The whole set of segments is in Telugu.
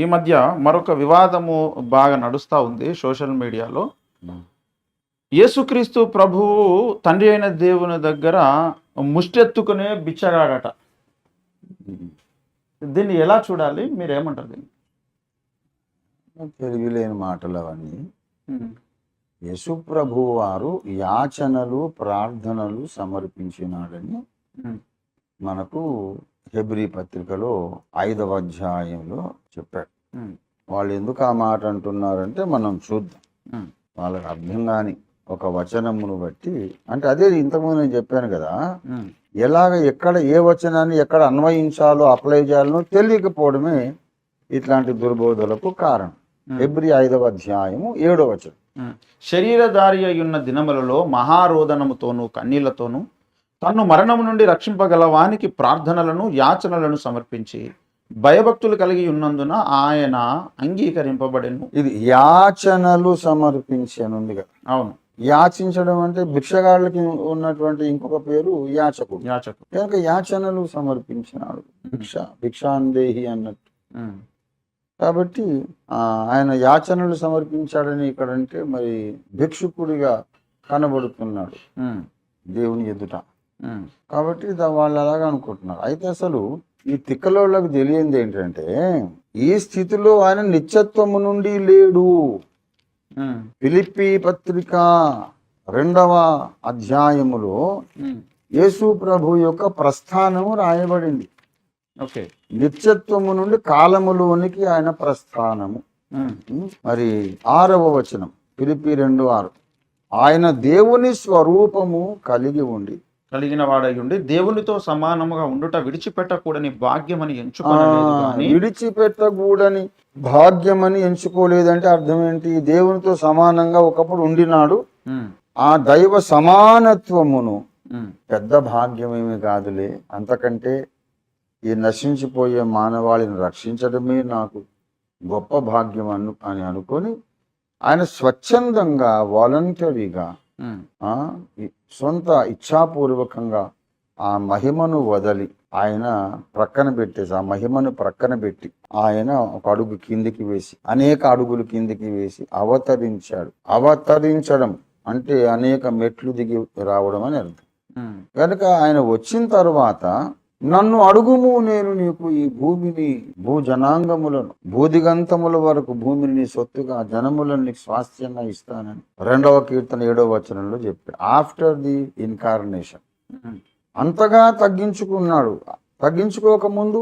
ఈ మధ్య మరొక వివాదము బాగా నడుస్తూ ఉంది సోషల్ మీడియాలో. యేసుక్రీస్తు ప్రభువు తండ్రి అయిన దేవుని దగ్గర ముష్టెత్తుకునే బిచ్చగాడట. దీన్ని ఎలా చూడాలి? మీరు ఏమంటారు దీన్ని? తెలుగు లేని మాటలు అవన్నీ యేసు ప్రభు వారు యాచనలు ప్రార్థనలు సమర్పించినాడని. మనకు హెబ్రి పత్రికలో ఐదవ అధ్యాయంలో చెప్పాడు. వాళ్ళు ఎందుకు ఆ మాట అంటున్నారంటే మనం చూద్దాం. వాళ్ళకి అర్థం కాని ఒక వచనమును బట్టి అంటే అదే ఇంతకుముందు నేను చెప్పాను కదా. ఎలాగ ఎక్కడ ఏ వచనాన్ని ఎక్కడ అన్వయించాలో అప్లై చేయాలనో తెలియకపోవడమే ఇట్లాంటి దుర్బోధలకు కారణం. ఫిబ్రి ఐదవ అధ్యాయము ఏడో వచనం. శరీరధారి అయ్యున్న దినములలో మహారోదనముతోనూ కన్నీళ్ళతోనూ తన్ను మరణము నుండి రక్షింపగల వానికి ప్రార్థనలను యాచనలను సమర్పించి భయభక్తులు కలిగి ఉన్నందున ఆయన అంగీకరింపబడెను. ఇది యాచనలు సమర్పించనుంది కదా అవును. యాచించడం అంటే భిక్షగాళ్ళకి ఉన్నటువంటి ఇంకొక పేరు యాచకుడు. యాచకు కనుక యాచనలు సమర్పించినాడు. భిక్ష భిక్షాందేహి అన్నట్టు. కాబట్టి ఆ, ఆయన యాచనలు సమర్పించాడని ఇక్కడ అంటే మరి భిక్షుకుడిగా కనబడుతున్నాడు. దేవుని ఎదుట. కాబట్టి వాళ్ళు అలాగా అనుకుంటున్నారు. అయితే అసలు ఈ తిక్కలోళ్ళకి తెలియంది ఏంటంటే ఈ స్థితిలో ఆయన నిత్యత్వము నుండి లేడు. ఉమ్. ఫిలిప్పి పత్రిక రెండవ అధ్యాయములో. యేసు ప్రభు యొక్క ప్రస్థానము రాయబడింది. ఓకే. నిత్యత్వము నుండి కాలములోనికి ఆయన ప్రస్థానము. మరి ఆరవ వచనం ఫిలిప్పి రెండు ఆరు. ఆయన దేవుని స్వరూపము కలిగి ఉండి కలిగిన వాడై ఉండి దేవునితో సమానముగా ఉండుట విడిచిపెట్టకూడని భాగ్యమని ఎంచుకోలేదు విడిచిపెట్టకూడని భాగ్యమని ఎంచుకోలేదంటే అర్థం ఏంటి దేవునితో సమానంగా ఒకప్పుడు ఉండినాడు. ఆ దైవ సమానత్వమును. పెద్ద భాగ్యమేమి కాదులే అంతకంటే ఈ నశించిపోయే మానవాళిని రక్షించడమే నాకు గొప్ప భాగ్యం అను అని అనుకొని ఆయన స్వచ్ఛందంగా వాలంటరీగా సొంత ఇచ్ఛాపూర్వకంగా ఆ మహిమను వదలి ఆయన ప్రక్కన పెట్టేసి ఆ మహిమను ప్రక్కన పెట్టి ఆయన ఒక అడుగు కిందికి వేసి అనేక అడుగులు కిందికి వేసి అవతరించాడు. అవతరించడం అంటే అనేక మెట్లు దిగి రావడం అని అర్థం. కనుక ఆయన వచ్చిన తర్వాత నన్ను అడుగుము నేను నీకు ఈ భూమిని భూ జనాంగములను భూదిగంతముల వరకు భూమిని సొత్తుగా జనములను నీకు స్వాస్థ్యంగా ఇస్తానని రెండవ కీర్తన ఏడవ వచనంలో చెప్పాడు ఆఫ్టర్ ది ఇన్కార్నేషన్. అంతగా తగ్గించుకున్నాడు తగ్గించుకోక ముందు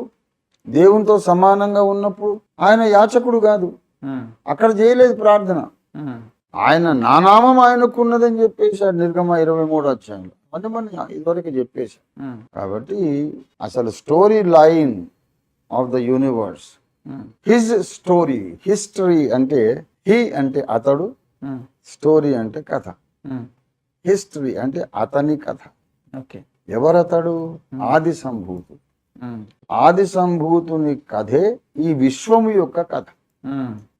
దేవునితో సమానంగా ఉన్నప్పుడు ఆయన యాచకుడు కాదు ఉమ్. అక్కడ చేయలేదు ప్రార్థన ఉమ్. ఆయన నా నామం ఆయనకున్నదని చెప్పేశాడు నిర్గమ ఇరవై మూడు అధ్యాయంలో అంటే మనం ఇదివరకు చెప్పేశాం ఉమ్. కాబట్టి అసలు story line of the universe. His story history అంటే హీ అంటే అతడు. స్టోరీ అంటే కథ. హిస్టరీ అంటే అతని కథ ఓకే ఎవరతడు ఆది సంభూతు. ఆది సంభూతుని కథే ఈ విశ్వము యొక్క కథ.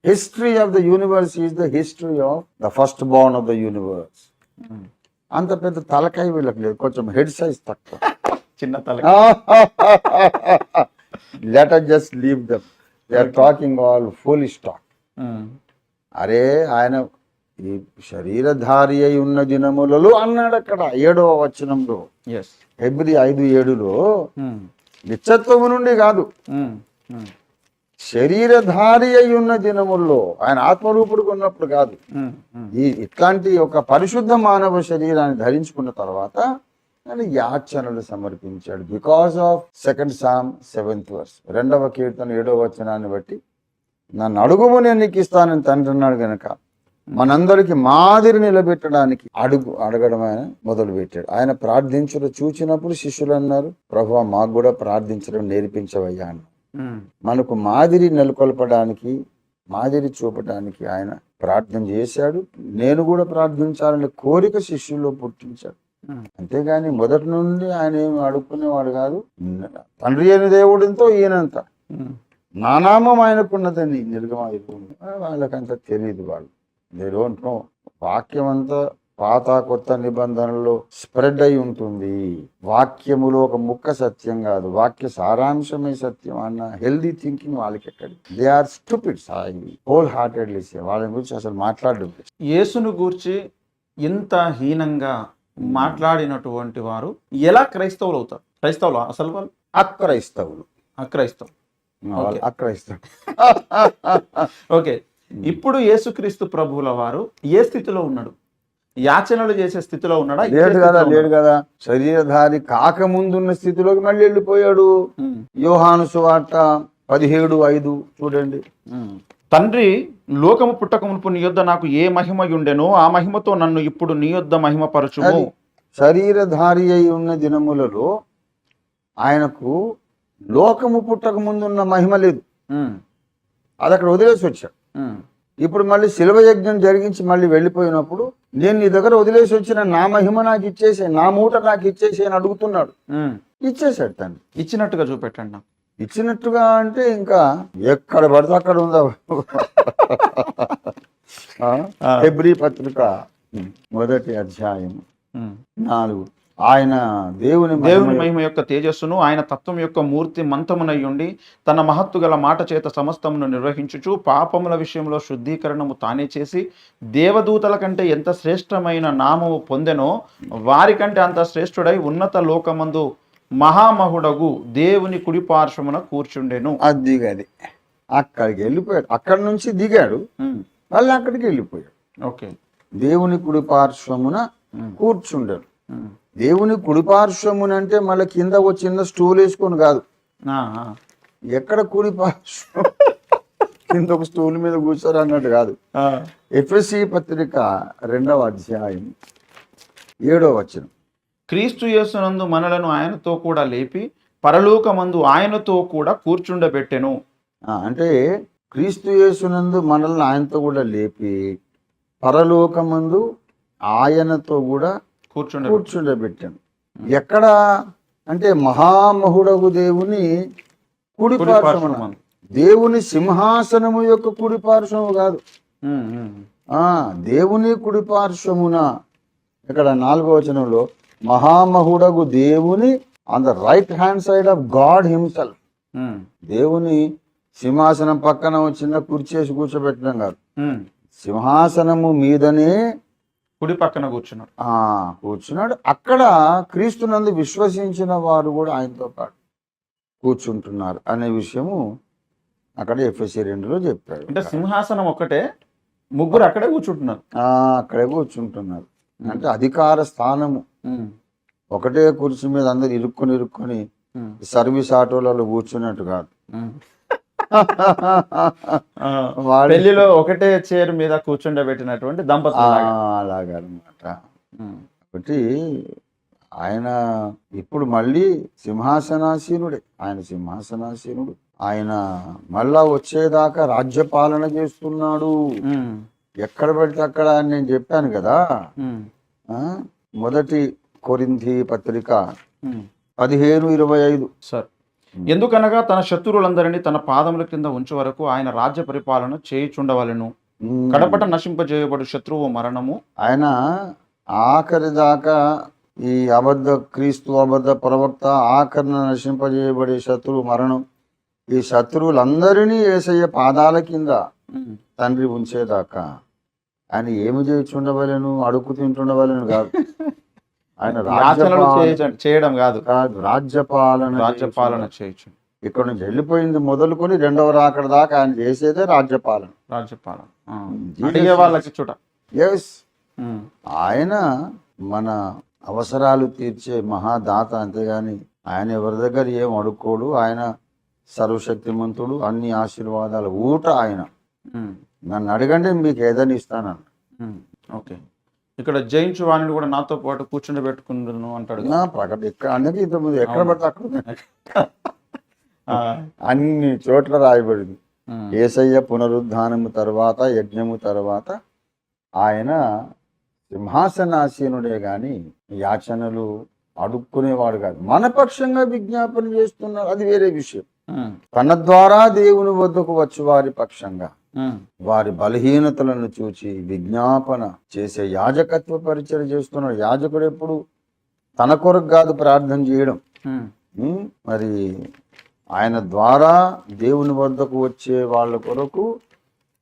History of the universe is the history of the first born of the universe. అంత పెద్ద తలకాయ వీళ్ళకి లేదు. కొంచెం హెడ్ సైజ్ తక్కువ. చిన్న తల let us just leave them they are talking all full stock. అరే ఆయన ఈ శరీరధారి అయి ఉన్న దినములలో అన్నాడు అక్కడ ఏడవ వచనంలో. ఎస్ ఫిబ్రి ఐదు ఏడులో. నిత్యత్వము నుండి కాదు. శరీరధారి అయి ఉన్న దినముల్లో ఆయన ఆత్మరూపుడుగా ఉన్నప్పుడు కాదు. ఈ ఇట్లాంటి ఒక పరిశుద్ధ మానవ శరీరాన్ని ధరించుకున్న తర్వాత ఆయన యాచనలు సమర్పించాడు because of second psalm seventh verse రెండవ కీర్తన ఏడవ వచనాన్ని బట్టి నన్ను అడుగుము నేను నీకు ఇస్తానని తండ్రి అన్నాడు గనక మనందరికి మాదిరి నిలబెట్టడానికి అడుగు అడగడం ఆయన మొదలు పెట్టాడు ఆయన ప్రార్థించడం చూచినప్పుడు శిష్యులు అన్నారు ప్రభు మాకు కూడా ప్రార్థించడం నేర్పించవయ్యా అన్నారు. మనకు మాదిరి నెలకొల్పడానికి మాదిరి చూపడానికి ఆయన ప్రార్థన చేశాడు. నేను కూడా ప్రార్థించాలనే కోరిక శిష్యుల్లో పుట్టించాడు. అంతేగాని మొదటి నుండి ఆయన ఏమి అడుక్కునేవాడు కాదు. తండ్రి అయిన దేవుడితో ఈయనంత. నానామం ఆయనకున్నదని నిర్గమ వాళ్ళకంత తెలియదు వాళ్ళు. దే డోంట్ నో వాక్యం అంతా పాత కొత్త నిబంధనలో స్ప్రెడ్ అయి ఉంటుంది. వాక్యములో ఒక ముక్క సత్యం కాదు. వాక్య సారాంశమే సత్యం అన్న హెల్దీ థింకింగ్ వాళ్ళకి ఎక్కడి they are stupids whole heartedly వాళ్ళ గురించి అసలు మాట్లాడడం యేసును గూర్చి ఇంత హీనంగా మాట్లాడినటువంటి వారు ఎలా క్రైస్తవులు అవుతారు? క్రైస్తవులు? అసలు వాళ్ళు? అక్రైస్తవులు. అక్రైస్తవం వాళ్ళు అక్రైస్తవులు. ఓకే. ఇప్పుడు యేసుక్రీస్తు ప్రభువుల వారు ఏ స్థితిలో ఉన్నాడు? యాచనలు చేసే స్థితిలో ఉన్నాడా? లేడు కదా లేడు కదా. శరీరధారి కాకముందున్న స్థితిలోకి మళ్ళీ వెళ్ళిపోయాడు. యోహాను సువార్త పదిహేడు ఐదు చూడండి. తండ్రి లోకము పుట్టక మునుపు నీ యొద్ద నాకు ఏ మహిమ ఉండెనో ఆ మహిమతో నన్ను ఇప్పుడు నీ యొద్ద మహిమ పరచుము అది శరీరధారి అయి ఉన్న దినములలో ఆయనకు లోకము పుట్టక ముందున్న మహిమ లేదు. అది అక్కడ వదిలేసి వచ్చాడు. ఇప్పుడు మళ్ళీ శిల్వ యజ్ఞం జరిగించి మళ్ళీ వెళ్ళిపోయినప్పుడు నేను నీ దగ్గర వదిలేసి వచ్చిన నా మహిమ నాకు ఇచ్చేసే నా మూట నాకు ఇచ్చేసే అని అడుగుతున్నాడు. ఇచ్చేసాడు తండ్రి ఇచ్చినట్టుగా చూపెట్టండి నాకు. ఇచ్చినట్టుగా అంటే ఇంకా ఎక్కడ పడితే అక్కడ ఉందా. హెబ్రీ పత్రిక మొదటి అధ్యాయం. నాలుగు. ఆయన దేవుని దేవుని మహిమ యొక్క తేజస్సును ఆయన తత్వం యొక్క మూర్తి మంతమునై ఉండి తన మహత్తు గల మాట చేత సమస్తమును నిర్వహించుచు పాపముల విషయంలో శుద్ధీకరణము తానే చేసి దేవదూతల కంటే ఎంత శ్రేష్టమైన నామము పొందెనో వారికంటే అంత శ్రేష్ఠుడై ఉన్నత లోకమందు మహామహుడగు దేవుని కుడి పార్శ్వమున కూర్చుండెను. అది దిగది. అక్కడికి వెళ్ళిపోయాడు. అక్కడి నుంచి దిగాడు. మళ్ళీ అక్కడికి వెళ్ళిపోయాడు. ఓకే. దేవుని కుడి పార్శ్వమున కూర్చుండాడు. దేవుని కుడి పార్శ్వమున అంటే మళ్ళీ కింద ఒక చిన్న స్టూల్ వేసుకొని కాదు. ఎక్కడ కుడి పార్శ్వం కింద ఒక స్టూల్ మీద కూర్చోరు అన్నట్టు కాదు. ఎఫ్ఎస్సి పత్రిక రెండవ అధ్యాయం ఏడవ వచనం. క్రీస్తు యేసునందు మనలను ఆయనతో కూడా లేపి పరలోకమందు ఆయనతో కూడా కూర్చుండబెట్టెను. అంటే క్రీస్తు యేసునందు మనల్ని ఆయనతో కూడా లేపి పరలోకమందు ఆయనతో కూడా కూర్చుండ కూర్చుండబెట్టాను ఎక్కడ అంటే మహామహుడగు దేవుని కుడి పార్శ్వమున. దేవుని సింహాసనము యొక్క కుడి పార్శ్వము కాదు. ఆ దేవుని కుడి పార్శ్వమున. ఇక్కడ నాలుగో వచనంలో మహామహుడగు దేవుని on the right hand side of God himself దేవుని సింహాసనం పక్కన ఓ చిన్న కుర్చేసి కూర్చోబెట్టడం కాదు. సింహాసనము మీదనే కుడి పక్కన కూర్చున్నాడు. ఆ కూర్చున్నాడు. అక్కడ క్రీస్తునందు విశ్వసించిన వారు కూడా ఆయనతో పాటు కూర్చుంటున్నారు అనే విషయము అక్కడ ఎఫ్ఎస్సి రెండులో చెప్పాడు. అంటే సింహాసనం ఒక్కటే ముగ్గురు అక్కడే కూర్చుంటున్నారు. ఆ, అక్కడే కూర్చుంటున్నారు. అంటే అధికార స్థానము. ఒకటే కుర్చీ మీద అందరు ఇరుక్కొని ఇరుక్కొని సర్వీస్ ఆటోలలో కూర్చున్నట్టు కాదు. పెళ్ళిలో ఒకటే చైర్ మీద కూర్చుండబెట్టినటువంటి దంపతులు అలాగనమాట. కాబట్టి ఆయన ఇప్పుడు మళ్ళీ సింహాసనాసీనుడే. ఆయన సింహాసనాసీనుడు. ఆయన మళ్ళా వచ్చేదాకా రాజ్యపాలన చేస్తున్నాడు. ఎక్కడ పడితే అక్కడ అని నేను చెప్పాను కదా. మొదటి కొరింథీ పత్రిక పదిహేను ఇరవై ఐదు. సార్. ఎందుకనగా తన శత్రువులందరినీ తన పాదముల కింద ఉంచే వరకు ఆయన రాజ్య పరిపాలన చేయుచుండవలెను. కడపట నశింపజేయబడు శత్రువు మరణము. ఆయన ఆఖరి దాకా ఈ అబద్ధ క్రీస్తు అబద్ధ ప్రవక్త ఆఖరిన నశింపజేయబడే శత్రువు మరణం. ఈ శత్రువులందరినీ ఏసయ్య పాదాల కింద తండ్రి ఉంచేదాకా ఆయన ఏమి చేయించుండవలను? అడుక్కు తింటుండవలను కాదు. ఆయన చేయడం కాదు. కాదు రాజ్యపాలన రాజ్యపాలన చేయొచ్చు ఇక్కడ నుంచి వెళ్ళిపోయింది మొదలుకొని రెండవ రాకడ దాకా ఆయన చేసేదే రాజ్యపాలన. రాజ్యపాలన. వాళ్ళకి చూడ. ఎస్ ఆయన మన అవసరాలు తీర్చే మహాదాత అంతేగాని ఆయన ఎవరి దగ్గర ఏం అడుక్కోడు. ఆయన సర్వశక్తిమంతుడు అన్ని ఆశీర్వాదాలు ఊట ఆయన. నన్ను అడగండి మీకు ఏదని ఇస్తానన్న. ఓకే. ఇక్కడ జయించు వాణిని కూడా నాతో పాటు కూర్చుండి పెట్టుకుంటున్నాను అంటాడు ప్రకట ఎక్కడ అనేది ఇంతకుముందు ఎక్కడ పడితే అక్కడ అన్ని చోట్ల రాయబడింది. ఏసయ్య పునరుద్ధానము తర్వాత యజ్ఞము తర్వాత ఆయన సింహాసనాసీనుడే గాని యాచనలు అడుక్కునేవాడు కాదు. మన పక్షంగా విజ్ఞాపన చేస్తున్నాడు అది వేరే విషయం. తన ద్వారా దేవుని వద్దకు వచ్చి వారి పక్షంగా వారి బలహీనతలను చూచి విజ్ఞాపన చేసే యాజకత్వ పరిచయం చేస్తున్నాడు యాజకుడు ఎప్పుడు? తన కొరకు కాదు ప్రార్థన చేయడం? మరి ఆయన ద్వారా దేవుని వద్దకు వచ్చే వాళ్ళ కొరకు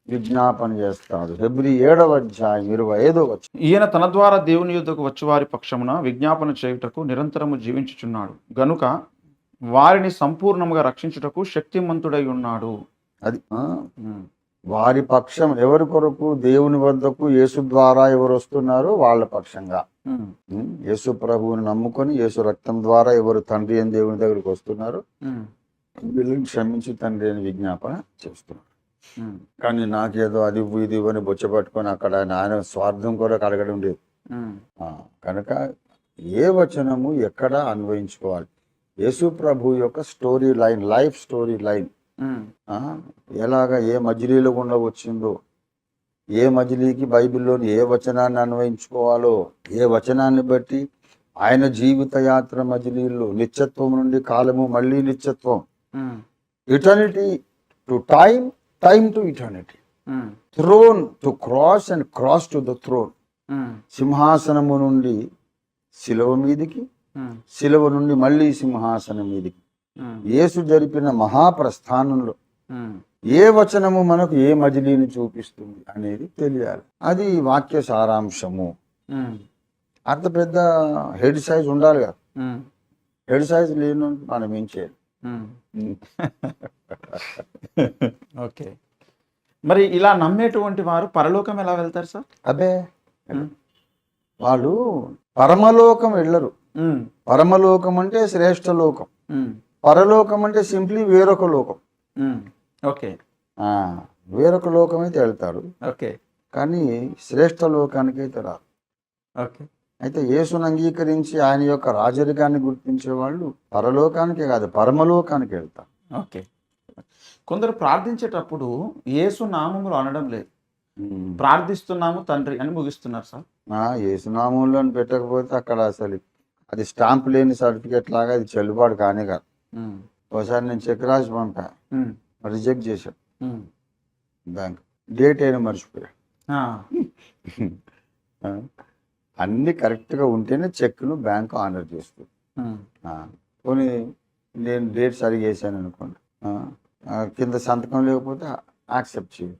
విజ్ఞాపన చేస్తాడు. ఫిబ్రి ఏడవ అధ్యాయం ఇరవై ఐదో వచ్చి ఈయన తన ద్వారా దేవుని యుద్ధకు వచ్చువారి పక్షమున విజ్ఞాపన చేయుటకు నిరంతరము జీవించుచున్నాడు. గనుక వారిని సంపూర్ణముగా రక్షించుటకు శక్తిమంతుడై ఉన్నాడు. అది వారి పక్షం ఎవరి కొరకు దేవుని వద్దకు యేసు ద్వారా ఎవరు వస్తున్నారో వాళ్ళ పక్షంగా? యేసు ప్రభువుని నమ్ముకొని యేసు రక్తం ద్వారా ఎవరు తండ్రి అని దేవుని దగ్గరికి వస్తున్నారో వీళ్ళని క్షమించి తండ్రి అని విజ్ఞాపన చేస్తున్నారు. కానీ నాకేదో అది ఇది ఇవ్వు అని బొచ్చ పట్టుకొని అక్కడ ఆయన స్వార్థం కొరకు అడగడం లేదు. కనుక ఏ వచనము ఎక్కడ అన్వయించుకోవాలి. యేసు ప్రభు యొక్క story line life story line ఎలాగ ఏ మజిలీలో గుండా వచ్చిందో ఏ మజిలీకి బైబిల్లోని ఏ వచనాన్ని అన్వయించుకోవాలో ఏ వచనాన్ని బట్టి ఆయన జీవిత యాత్ర మజిలీల్లో నిత్యత్వం నుండి కాలము మళ్ళీ నిత్యత్వం. Eternity to time time to eternity throne to cross and cross to the throne సింహాసనము నుండి శిలువ మీదికి శిలువ నుండి మళ్ళీ సింహాసనం మీదికి. యేసు జరిపిన మహాప్రస్థానంలో ఏ వచనము మనకు ఏ మజిలీని చూపిస్తుంది అనేది తెలియాలి. అది వాక్య సారాంశము. అంత పెద్ద హెడ్ సైజ్ ఉండాలి కదా. హెడ్ సైజ్ లేని మనం ఏం చేయాలి. ఓకే. మరి ఇలా నమ్మేటువంటి వారు పరలోకం ఎలా వెళ్తారు సార్? ఉమ్, వాళ్ళు పరమలోకం వెళ్ళరు. పరమలోకం అంటే శ్రేష్ఠ లోకం ఉమ్, పరలోకం అంటే సింప్లీ వేరొక లోకం. ఓకే. వేరొక లోకం అయితే వెళ్తారు ఓకే. కానీ శ్రేష్ఠ లోకానికి అయితే రారు ఓకే. అయితే యేసును అంగీకరించి ఆయన యొక్క రాజరికాన్ని గుర్తించే వాళ్ళు పరలోకానికే కాదు పరమలోకానికి వెళ్తారు. ఓకే. కొందరు ప్రార్థించేటప్పుడు యేసు నామములు అనడం లేదు. ప్రార్థిస్తున్నాము తండ్రి అని ముగిస్తున్నారు సార్. యేసునామంలో పెట్టకపోతే అక్కడ అసలు అది స్టాంప్ లేని సర్టిఫికేట్ లాగా అది చెల్లుబాటు కానే కాదు. ఒకసారి నేను చెక్ రాసి పంపా. రిజెక్ట్ ఉమ్, బ్యాంక్. డేట్ అయినా మర్చిపోయా. అన్ని కరెక్ట్గా ఉంటేనే చెక్ను బ్యాంక్ ఆనర్ చేస్తుంది. పోనీ నేను డేట్ సరిగా వేసాను అనుకోండి. కింద సంతకం లేకపోతే యాక్సెప్ట్ చేయ.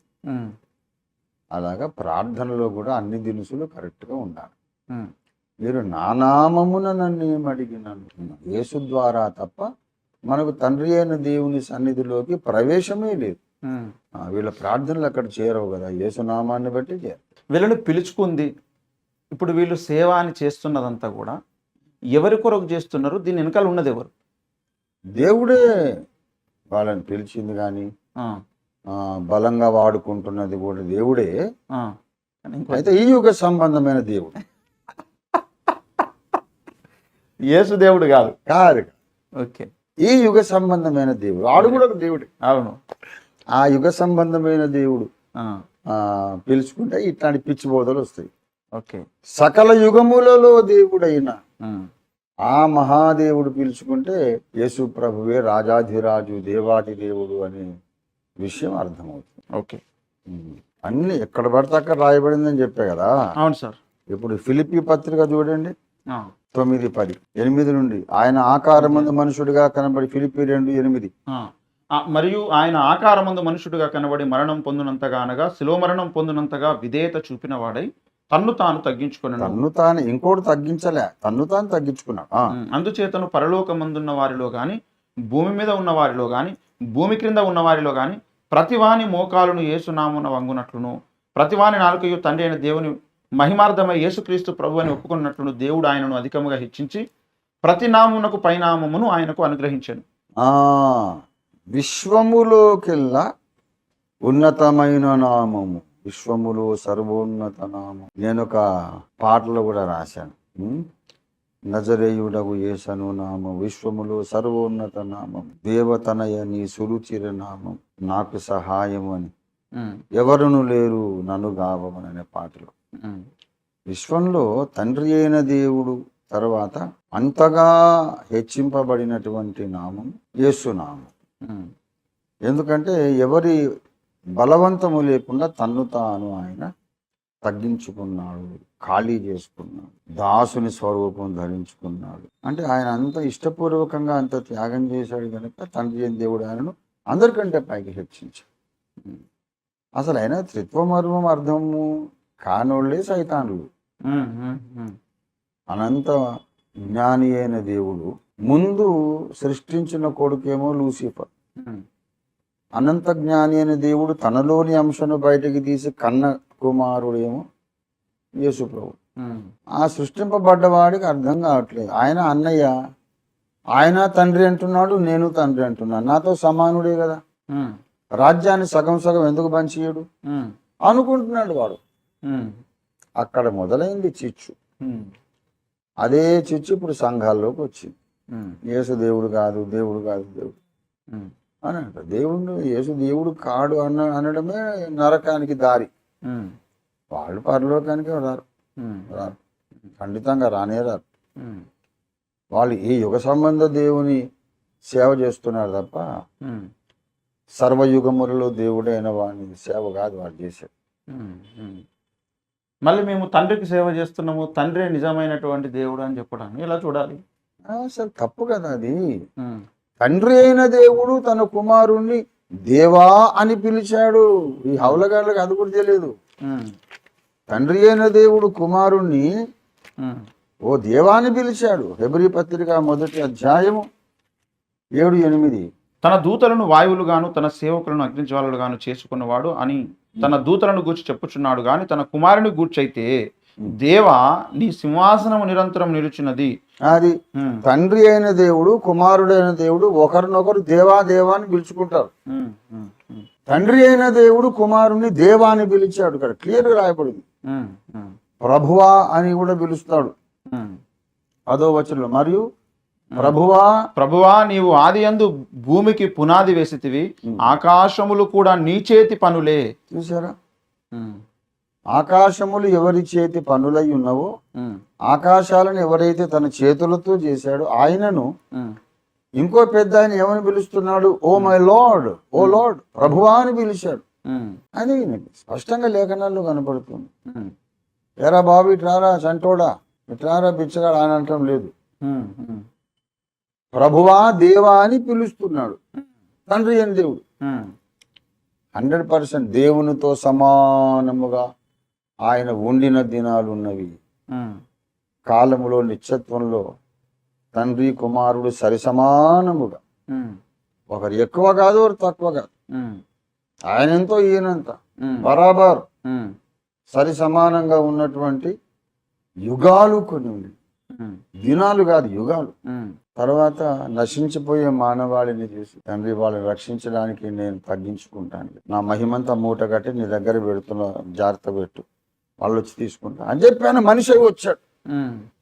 అలాగా ప్రార్థనలో కూడా అన్ని దినుసులు కరెక్ట్గా ఉండాలి. మీరు నా నామమున నన్ను ఏం అడిగినాను యేసు ద్వారా తప్ప మనకు తండ్రి అయిన దేవుని సన్నిధిలోకి ప్రవేశమే లేదు. వీళ్ళ ప్రార్థనలు అక్కడ చేరవు కదా. యేసు నామాన్ని బట్టి చేరు వీళ్ళని పిలుచుకుంది. ఇప్పుడు వీళ్ళు సేవ అని చేస్తున్నదంతా కూడా ఎవరి కొరకు చేస్తున్నారు? దీని వెనకాల ఉన్నది ఎవరు? దేవుడే వాళ్ళని పిలిచింది కానీ బలంగా వాడుకుంటున్నది కూడా దేవుడే. అయితే ఈ యుగ సంబంధమైన దేవుడు. యేసు దేవుడు కాదు. కాదు. ఓకే. ఈ యుగ సంబంధమైన దేవుడు. ఆడు కూడా ఒక దేవుడే. అవును. ఆ యుగ సంబంధమైన దేవుడు పిలుచుకుంటే ఇట్లాంటి పిచ్చి బోధలు వస్తాయి. ఓకే. సకల యుగములలో దేవుడైన ఆ. మహాదేవుడు పిలుచుకుంటే యేసు ప్రభువే రాజాధిరాజు దేవాది దేవుడు అనే విషయం అర్థమవుతుంది. ఓకే. అన్ని ఎక్కడ పడితే అక్కడ రాయబడిందని చెప్పే కదా? అవును సార్. ఇప్పుడు ఫిలిపి పత్రిక చూడండి. తొమ్మిది పది ఎనిమిది నుండి. ఆయన ఆకారమందు మనుషుడిగా కనబడి ఫిలిపి రెండు ఎనిమిది. మరియు ఆయన ఆకారమందు మనుషుడుగా కనబడి మరణం పొందినంతగా అనగా శిలో మరణం పొందినంతగా విధేయత చూపిన వాడై తన్ను తాను తగ్గించుకొనను. తన్ను తాను ఇంకోటి తగ్గించలే. తన్ను తాను తగ్గించుకున్నాడు. అందుచేతను పరలోకమందున్న వారిలో గాని భూమి మీద ఉన్న వారిలో గాని భూమి క్రింద ఉన్న వారిలో గాని ప్రతివాని మోకాలును యేసునామున వంగునట్లును. ప్రతివాని నాలుకయు తండ్రి అయిన దేవుని మహిమార్థమై యేసుక్రీస్తు ప్రభు అని ఒప్పుకున్నట్లును దేవుడు ఆయనను అధికముగా హెచ్చించి ప్రతి నామునకు పైనామమును ఆయనకు అనుగ్రహించాను. ఆ, విశ్వములోకెల్లా ఉన్నతమైన నామము. విశ్వములో సర్వోన్నత నామం నేను ఒక పాటలో కూడా రాశాను? నజరేయుడగు యేసను నామం. విశ్వములో సర్వోన్నత నామం. దేవతనయ నీ సురుచిర నామం. నాకు సహాయం అని. ఎవరును లేరు నన్ను గావమని అనే పాటలో. విశ్వంలో తండ్రి అయిన దేవుడు తర్వాత అంతగా హెచ్చింపబడినటువంటి నామం యేసు నామం ఎందుకంటే ఎవరి బలవంతము లేకుండా తన్ను తాను ఆయన తగ్గించుకున్నాడు ఖాళీ చేసుకున్నాడు దాసుని స్వరూపం ధరించుకున్నాడు. అంటే ఆయన అంత ఇష్టపూర్వకంగా అంత త్యాగం చేశాడు కనుక తండ్రి అయిన దేవుడు ఆయనను అందరికంటే పైకి హెచ్చించాడు. అసలు ఆయన త్రిత్వమర్మం అర్థము కానోళ్ళే సైతానులు. అనంత జ్ఞాని అయిన దేవుడు ముందు సృష్టించిన కొడుకేమో లూసిఫర్. అనంత జ్ఞాని అయిన దేవుడు తనలోని అంశను బయటికి తీసి కన్న కుమారుడేమో యేసుప్రభు. ఆ సృష్టింపబడ్డవాడికి అర్థం కావట్లేదు. ఆయన అన్నయ్య ఆయన తండ్రి అంటున్నాడు నేను తండ్రి అంటున్నాను నాతో సమానుడే కదా. రాజ్యాన్ని సగం సగం ఎందుకు పంచియడు అనుకుంటున్నాడు వాడు. అక్కడ మొదలైంది చిచ్చు. అదే చిచ్చు ఇప్పుడు సంఘాల్లోకి వచ్చింది. యేసు దేవుడు కాదు దేవుడు కాదు దేవుడు. అని అంట. దేవుడు యేసు దేవుడు కాడు అన్న అనడమే నరకానికి దారి. వాళ్ళు పరలోకానికి రారు. రారు. ఖండితంగా రానే రారు. వాళ్ళు ఈ యుగ సంబంధ దేవుని సేవ చేస్తున్నారు తప్ప సర్వయుగములలో దేవుడైన వాని సేవ కాదు చేసేది. ఉమ్, ఉమ్. మళ్ళీ మేము తండ్రికి సేవ చేస్తున్నాము తండ్రి నిజమైనటువంటి దేవుడు అని చెప్పడానికి ఇలా చూడాలి? అసలు తప్పు కదా అది. తండ్రి అయిన దేవుడు తన కుమారుణ్ణి దేవా అని పిలిచాడు. ఈ హౌలగాళ్ళకి అది కూడా తెలియదు తండ్రి అయిన దేవుడు కుమారుణ్ణి ఓ దేవాని పిలిచాడు. హెబ్రి పత్రిక మొదటి అధ్యాయము ఏడు ఎనిమిది. తన దూతలను వాయువులుగాను తన సేవకులను అగ్నిజ్వాలలుగాను చేసుకున్నవాడు అని తన దూతలను గూర్చి చెప్పుచున్నాడు గాని తన కుమారుని గూర్చైతే దేవా నీ సింహాసనము నిరంతరం నిలుచున్నది. అది తండ్రి అయిన దేవుడు కుమారుడైన దేవుడు ఒకరినొకరు దేవా దేవా అని పిలుచుకుంటారు. తండ్రి అయిన దేవుడు కుమారుణ్ణి దేవా అని పిలిచాడు ఇక్కడ. క్లియర్ రాయబడింది. ప్రభువా అని కూడా పిలుస్తాడు. అదో వచనంలో. మరియు ప్రభువా ప్రభువా నీవు ఆది యందు భూమికి పునాది వేసితివి. ఆకాశములు కూడా నీ చేతి పనులే. చూసారా ఆకాశములు ఎవరి చేతి పనులై ఉన్నవో ఆకాశాలను ఎవరైతే తన చేతులతో చేశాడో ఆయనను ఇంకో పెద్ద ఆయన ఏమని పిలుస్తున్నాడు? Oh my lord oh lord ప్రభువా అని పిలిచాడు. అది స్పష్టంగా లేఖనాల్లో కనపడుతుంది. ఎరా బాబు ఇట్రారా చంటోడా? ఇట్రారా బిచ్చగాడు అని అనటం లేదు. ప్రభువా దేవా అని పిలుస్తున్నాడు. తండ్రి అని దేవుడు? హండ్రెడ్ పర్సెంట్ దేవునితో సమానముగా ఆయన ఉండిన దినాలు ఉన్నవి. కాలములో నిత్యత్వంలో తండ్రి కుమారుడు సరి సమానముగా ఉమ్, ఒకరు ఎక్కువ కాదు ఒకరు తక్కువ కాదు. ఆయన ఎంతో ఈయనంత. బరాబర్. సరి సమానంగా ఉన్నటువంటి యుగాలు కొన్ని ఉన్నాయి దినాలు కాదు యుగాలు. తర్వాత నశించిపోయే మానవాళిని చూసి తండ్రి వాళ్ళని రక్షించడానికి నేను తగ్గించుకుంటాను. నా మహిమంతా మూట కట్టి నీ దగ్గర పెడుతున్న జాగ్రత్త పెట్టు. వాళ్ళు వచ్చి తీసుకుంటా అని చెప్పి ఆయన మనిషి వచ్చాడు.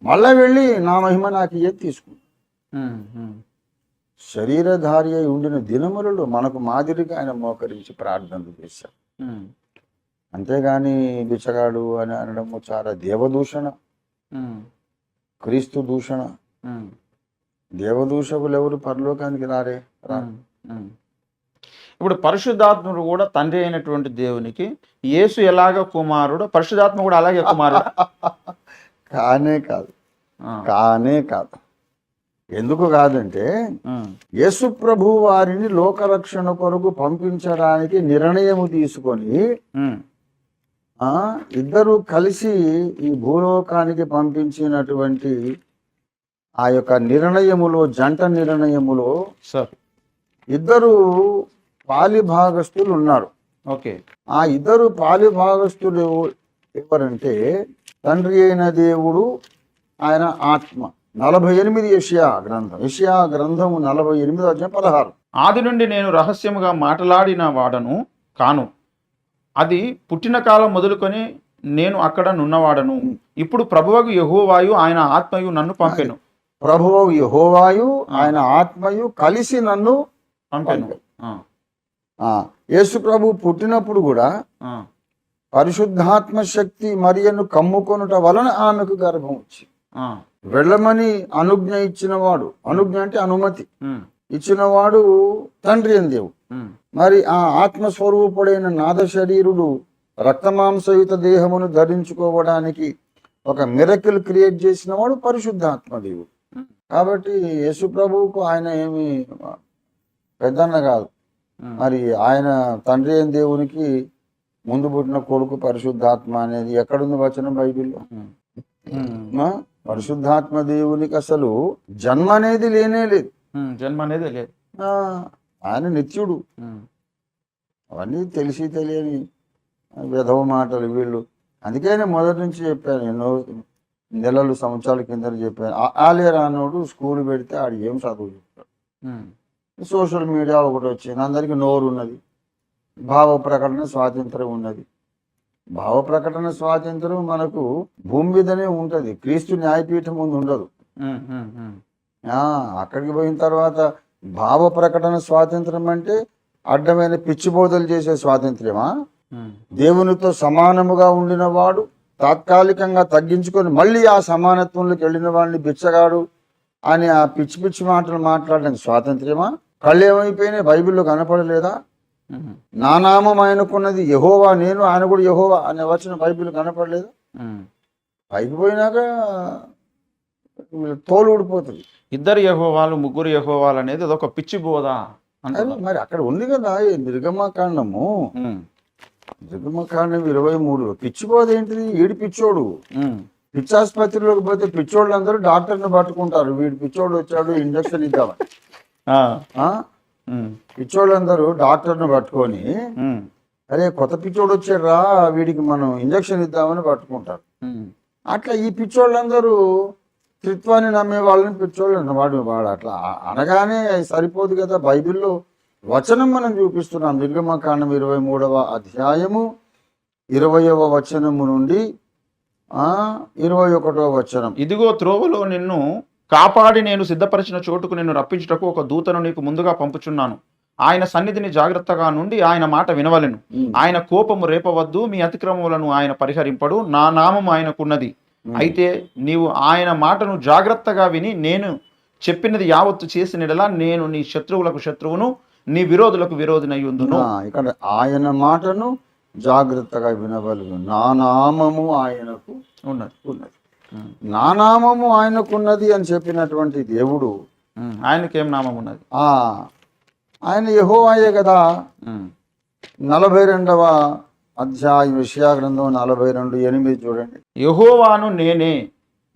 మళ్ళా వెళ్ళి నా మహిమ నాకు ఏది తీసుకుంటా శరీరధారి అయి ఉండిన దినములలో మనకు మాదిరిగా ఆయన మోకరించి ప్రార్థనలు చేశాడు. అంతేగాని బిచ్చగాడు అని అనడము చాలా దేవదూషణ. క్రీస్తు దూషణ. దేవదూషకులు ఎవరు పరలోకానికి రారే. ఇప్పుడు పరిశుద్ధాత్ముడు కూడా తండ్రి అయినటువంటి దేవునికి యేసు ఎలాగ కుమారుడు పరిశుద్ధాత్మ కూడా అలాగే కుమారుడు? కానే కాదు. కానే కాదు. ఎందుకు కాదంటే యేసు ప్రభు వారిని లోకరక్షణ కొరకు పంపించడానికి నిర్ణయము తీసుకొని ఆ ఇద్దరు కలిసి ఈ భూలోకానికి పంపించినటువంటి ఆ యొక్క నిర్ణయములో జంట నిర్ణయములో సార్ ఇద్దరు పాలిభాగస్తులు ఉన్నారు. ఓకే ఆ ఇద్దరు పాలిభాగస్తులు ఎవరంటే తండ్రి అయిన దేవుడు ఆయన ఆత్మ. నలభై ఎనిమిది యషియా గ్రంథం. యషియా గ్రంథము నలభై ఎనిమిది అధ్యాయం పదహారు. ఆది నుండి నేను రహస్యముగా మాట్లాడిన వాడను కాను. అది పుట్టిన కాలం మొదలుకొని నేను అక్కడ నున్నవాడను. ఇప్పుడు ప్రభువకు యెహోవాయు ఆయన ఆత్మయు నన్ను పంపెను. ప్రభువు యెహోవాయు ఆయన ఆత్మయు కలిసి నన్ను పంపెను. యేసు ప్రభు పుట్టినప్పుడు కూడా పరిశుద్ధాత్మ శక్తి మరియను కమ్ముకొనుట వలన ఆమెకు గర్భం వచ్చి వెళ్ళమని అనుజ్ఞ ఇచ్చిన వాడు అనుజ్ఞ అంటే అనుమతి. ఇచ్చినవాడు తండ్రి అని దేవుడు. మరి ఆ ఆత్మస్వరూపుడైన నాద శరీరుడు రక్తమాంసయుత దేహమును ధరించుకోవడానికి ఒక మిరకిల్ క్రియేట్ చేసిన వాడు పరిశుద్ధాత్మ దేవుడు. కాబట్టి యేసు ప్రభువుకు ఆయన ఏమి పెద్దన్న కాదు. మరి ఆయన తండ్రి అయిన దేవునికి ముందు పుట్టిన కొడుకు పరిశుద్ధాత్మ అనేది ఎక్కడుంది వచనం బైబిల్లో? పరిశుద్ధాత్మ దేవునికి అసలు జన్మ అనేది లేనే లేదు. జన్మ అనేది లేదు. ఆయన నిత్యుడు. అవన్నీ తెలిసి తెలియని విధవ మాటలు వీళ్ళు. అందుకే నేను మొదటి నుంచి చెప్పాను ఎన్నో నెలలు సంవత్సరాల కింద చెప్పాను. ఆలే రానోడు స్కూల్ పెడితే ఆడు ఏం చదువు చెప్తాడు. సోషల్ మీడియా ఒకటి వచ్చింది. అందరికీ నోరు ఉన్నది. భావ ప్రకటన స్వాతంత్రం ఉన్నది. భావ ప్రకటన స్వాతంత్రం మనకు భూమి మీదనే ఉంటుంది. క్రీస్తు న్యాయపీఠం ముందు ఉండదు. అక్కడికి పోయిన తర్వాత భావ ప్రకటన స్వాతంత్రం అంటే అడ్డమైన పిచ్చిబోధలు చేసే స్వాతంత్ర్యమా? దేవునితో సమానముగా ఉండిన వాడు తాత్కాలికంగా తగ్గించుకొని మళ్ళీ ఆ సమానత్వంలోకి వెళ్ళిన వాడిని బిచ్చగాడు అని ఆ పిచ్చి పిచ్చి మాటలు మాట్లాడడానికి స్వాతంత్ర్యమా? కళ్ళు ఏమైపోయినాయి బైబిల్లో కనపడలేదా? నా నామం ఆయనకున్నది యహోవా నేను ఆయన కూడా యహోవా అనే వచ్చిన బైబిల్ కనపడలేదా. పైకి పోయినాక తోలు ఊడిపోతుంది. ఇద్దరు యహోవాలు ముగ్గురు యహోవాలు అనేది అదొక పిచ్చి బోధ అంటున్నారు. మరి అక్కడ ఉంది కదా నిర్గమకాండము. ఉమ్, నిర్గమకాండం ఇరవై మూడులో పిచ్చిపోదు ఏంటిది ఈడి పిచ్చోడు. పిచ్చాసుపత్రిలోకి పోతే పిచ్చోళ్ళు అందరూ డాక్టర్ని పట్టుకుంటారు. వీడు పిచ్చోడు వచ్చాడు ఇంజక్షన్ ఇద్దామని? ఉమ్, పిచ్చోళ్ళందరూ డాక్టర్ని పట్టుకొని అరే కొత్త పిచ్చోడు వచ్చాడురా వీడికి మనం ఇంజక్షన్ ఇద్దామని పట్టుకుంటారు. అట్లా ఈ పిచ్చోళ్ళందరూ త్రిత్వాన్ని నమ్మే వాళ్ళని పిచ్చోళ్ళు. వాడు వాడు అట్లా అనగానే సరిపోదు కదా బైబిల్లో. వచనం మనం చూపిస్తున్నాం. నిర్గమకాండం ఇరవై మూడవ అధ్యాయము ఇరవయవ వచనము నుండి ఆ ఇరవై ఒకటవ వచనం. ఇదిగో త్రోవలో నిన్ను కాపాడి నేను సిద్ధపరిచిన చోటుకు నిన్ను రప్పించుటకు ఒక దూతను నీకు ముందుగా పంపుచున్నాను. ఆయన సన్నిధిని జాగ్రత్తగా నుండి ఆయన మాట వినవలెను. ఆయన కోపము రేపవద్దు మీ అతిక్రమములను ఆయన పరిహరింపడు. నా నామం ఆయనకున్నది. అయితే నీవు ఆయన మాటను జాగ్రత్తగా విని నేను చెప్పినది యావత్తు చేసినడలా నేను నీ శత్రువులకు శత్రువును నీ విరోధులకు విరోధినయ్యుందును ఇక్కడ ఆయన మాటను జాగ్రత్తగా వినవలను. నా నామము ఆయనకు ఉన్నది. ఉన్నది. నా నామము ఆయనకున్నది అని చెప్పినటువంటి దేవుడు ఆయనకి ఏం నామం ఉన్నది ఆ ఆయన యెహోవాయే కదా. ఉమ్, నలభై రెండవ అధ్యాయం విషయా గ్రంథం నలభై రెండు ఎనిమిది చూడండి. యెహోవాను నేనే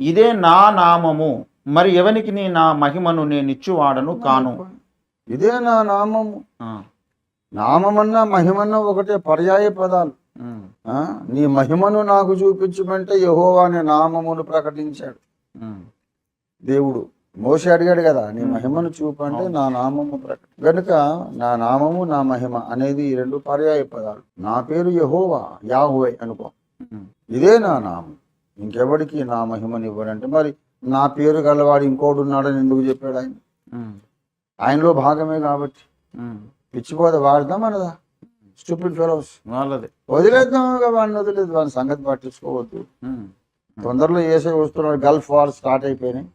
ఇదే నా నామము. మరి ఎవనికి నీ నా మహిమను నేనిచ్చువాడను కాను? ఇదే నా నామము. నామమన్నా మహిమన్నా ఒకటే పర్యాయ పదాలు. నీ మహిమను నాకు చూపించమంటే యెహోవా అనే నామమును ప్రకటించాడు. దేవుడు మోసి అడిగాడు కదా నీ మహిమను చూపంటే నా నామము ప్రకటి కనుక నా నామము నా మహిమ అనేది ఈ రెండు పర్యాయ పదాలు. నా పేరు యహోవా యాహోవే అనుకో. ఇదే నా నామం. ఇంకెవడికి నా మహిమని ఇవ్వడంటే మరి నా పేరు గలవాడు ఇంకోడు ఉన్నాడని ఎందుకు చెప్పాడు ఆయన? ఆయనలో భాగమే కాబట్టి. ఉమ్. పిచ్చిపోతే వాడదాం అనదా స్టూపిడ్ ఫెలోస్ వాళ్ళదే. వదిలేద్దాం వాడిని వదిలేదు వాడి సంగతి పట్టించుకోవద్దు. తొందరలో వేసే వస్తున్నాడు గల్ఫ్ వార్ స్టార్ట్ అయిపోయినాయి.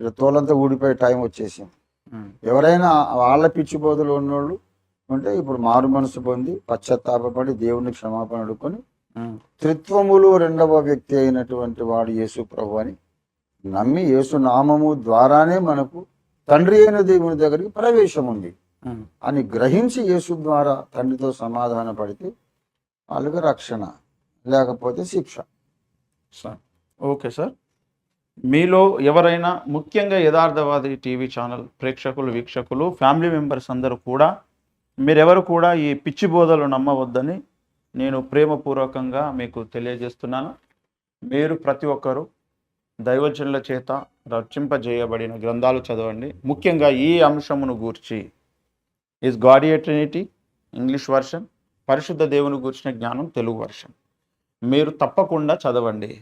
ఇక తోలంతా ఊడిపోయే టైం వచ్చేసింది. ఎవరైనా వాళ్ళ పిచ్చిపోతులు ఉన్నోళ్ళు ఉంటే ఇప్పుడు మారు మనసు పొంది పశ్చాత్తాపడి దేవుని క్షమాపణ అడుక్కొని త్రిత్వములో రెండవ వ్యక్తి అయినటువంటి వాడు యేసు ప్రభు అని నమ్మి యేసు నామము ద్వారానే మనకు తండ్రి అయిన దేవుని దగ్గరికి ప్రవేశం ఉంది. అని గ్రహించి యేసు ద్వారా తండ్రితో సమాధాన పడితే వాళ్ళకి రక్షణ లేకపోతే శిక్ష. Sir okay sir. మీలో ఎవరైనా ముఖ్యంగా యథార్థవాది టీవీ ఛానల్ ప్రేక్షకులు వీక్షకులు ఫ్యామిలీ మెంబర్స్ అందరూ కూడా మీరెవరు కూడా ఈ పిచ్చి బోధలు నమ్మవద్దని నేను ప్రేమపూర్వకంగా మీకు తెలియజేస్తున్నాను. మీరు ప్రతి ఒక్కరూ దైవజనుల చేత రచింపజేయబడిన గ్రంథాలు చదవండి. ముఖ్యంగా ఈ అంశమును గూర్చి ఇస్ గాడియా ట్రినిటీ ఇంగ్లీష్ వర్షన్ పరిశుద్ధ దేవుని గూర్చిన జ్ఞానం తెలుగు వర్షన్ మీరు తప్పకుండా చదవండి.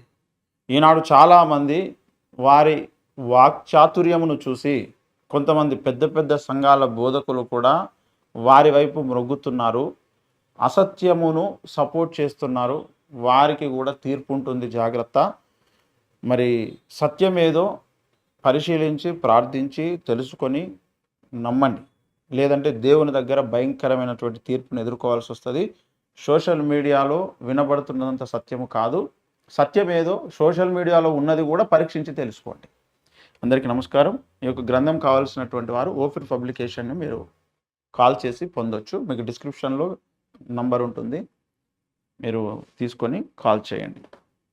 ఈనాడు చాలామంది వారి వాక్చాతుర్యమును చూసి కొంతమంది పెద్ద పెద్ద సంఘాల బోధకులు కూడా వారి వైపు మొగ్గుతున్నారు. అసత్యమును సపోర్ట్ చేస్తున్నారు. వారికి కూడా తీర్పు ఉంటుంది జాగ్రత్త. మరి సత్యం ఏదో పరిశీలించి ప్రార్థించి తెలుసుకొని నమ్మండి. లేదంటే దేవుని దగ్గర భయంకరమైనటువంటి తీర్పును ఎదుర్కోవాల్సి వస్తుంది. సోషల్ మీడియాలో వినబడుతున్నదంత సత్యము కాదు. సత్యం ఏదో సోషల్ మీడియాలో ఉన్నది కూడా పరీక్షించి తెలుసుకోండి. అందరికీ నమస్కారం. ఈ యొక్క గ్రంథం కావాల్సినటువంటి వారు ఓఫిర్ పబ్లికేషన్ని మీరు కాల్ చేసి పొందొచ్చు. మీకు డిస్క్రిప్షన్లో నంబర్ ఉంటుంది. మీరు తీసుకొని కాల్ చేయండి.